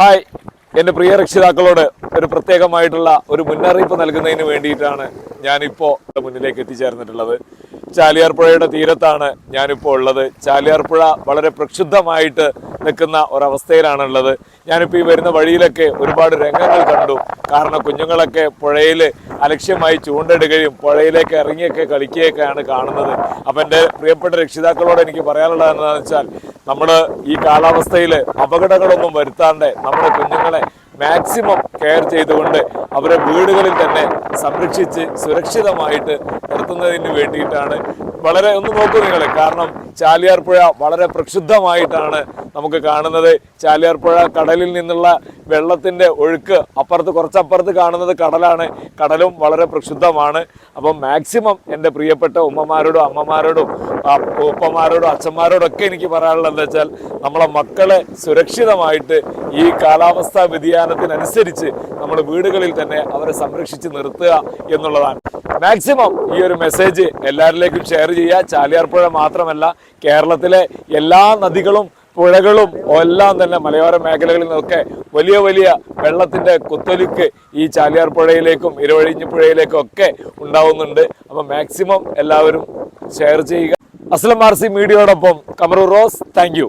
Hi. എന്റെ പ്രിയ രക്ഷിതാക്കളോട് ഒരു പ്രത്യേകമായിട്ടുള്ള ഒരു മുന്നറിയിപ്പ് നൽകുന്നതിന് വേണ്ടിയിട്ടാണ് ഞാനിപ്പോൾ മുന്നിലേക്ക് എത്തിച്ചേർന്നിട്ടുള്ളത്. ചാലിയാർപ്പുഴയുടെ തീരത്താണ് ഞാനിപ്പോൾ ഉള്ളത്. ചാലിയാർപ്പുഴ വളരെ പ്രക്ഷുബ്ധമായിട്ട് നിൽക്കുന്ന ഒരവസ്ഥയിലാണുള്ളത്. ഞാനിപ്പോൾ ഈ വരുന്ന വഴിയിലൊക്കെ ഒരുപാട് രംഗങ്ങൾ കണ്ടു. കാരണം കുഞ്ഞുങ്ങളൊക്കെ പുഴയിൽ അലക്ഷ്യമായി ചൂണ്ടിടുകയും പുഴയിലേക്ക് ഇറങ്ങിയൊക്കെ കളിക്കുകയൊക്കെയാണ് കാണുന്നത്. അപ്പം എന്റെ പ്രിയപ്പെട്ട രക്ഷിതാക്കളോട് എനിക്ക് പറയാനുള്ളത് എന്താണെന്ന് വെച്ചാൽ നമ്മൾ ഈ കാലാവസ്ഥയിൽ അപകടങ്ങളൊന്നും വരുത്താണ്ട് നമ്മുടെ കുഞ്ഞുങ്ങളെ മാക്സിമം കെയർ ചെയ്തുകൊണ്ട് അവരെ വീടുകളിൽ തന്നെ സംരക്ഷിച്ച് സുരക്ഷിതമായിട്ട് നിർത്തുന്നതിന് വേണ്ടിയിട്ടാണ്. വളരെ ഒന്ന് നോക്കൂ നിങ്ങൾ കാരണം ചാലിയാർ പുഴ വളരെ പ്രക്ഷുബ്ധമായിട്ടാണ് നമുക്ക് കാണുന്നത്. ചാലിയാർ പുഴ കടലിൽ നിന്നുള്ള വെള്ളത്തിന്റെ ഒഴുക്ക് അപ്പുറത്ത് കുറച്ചപ്പുറത്ത് കാണുന്നത് കടലാണ്. കടലും വളരെ പ്രക്ഷുബ്ധമാണ്. അപ്പം മാക്സിമം എന്റെ പ്രിയപ്പെട്ട ഉമ്മമാരോടും അമ്മമാരോടും ഉപ്പമാരോടും അച്ഛന്മാരോടും ഒക്കെ എനിക്ക് പറയാനുള്ളത് വെച്ചാൽ നമ്മളെ മക്കളെ സുരക്ഷിതമായിട്ട് ഈ കാലാവസ്ഥാ വ്യതിയാനത്തിനനുസരിച്ച് നമ്മൾ വീടുകളിൽ തന്നെ അവരെ സംരക്ഷിച്ച് നിർത്തുക എന്നുള്ളതാണ്. മാക്സിമം ഈ ഒരു മെസ്സേജ് എല്ലാവരിലേക്കും ഷെയർ ചെയ്യുക. ചാലിയാർപ്പുഴ മാത്രമല്ല കേരളത്തിലെ എല്ലാ നദികളും പുഴകളും എല്ലാം തന്നെ മലയോര മേഖലകളിൽ നിന്നൊക്കെ വലിയ വലിയ വെള്ളത്തിന്റെ കുത്തൊലിക്ക് ഈ ചാലിയാർ പുഴയിലേക്കും ഇരുവഴിഞ്ഞി പുഴയിലേക്കും ഒക്കെ ഉണ്ടാവുന്നുണ്ട്. അപ്പം മാക്സിമം എല്ലാവരും ഷെയർ ചെയ്യുക. അസ്ലം ആർ സി മീഡിയയോടൊപ്പം കമറൂർ റോസ് താങ്ക്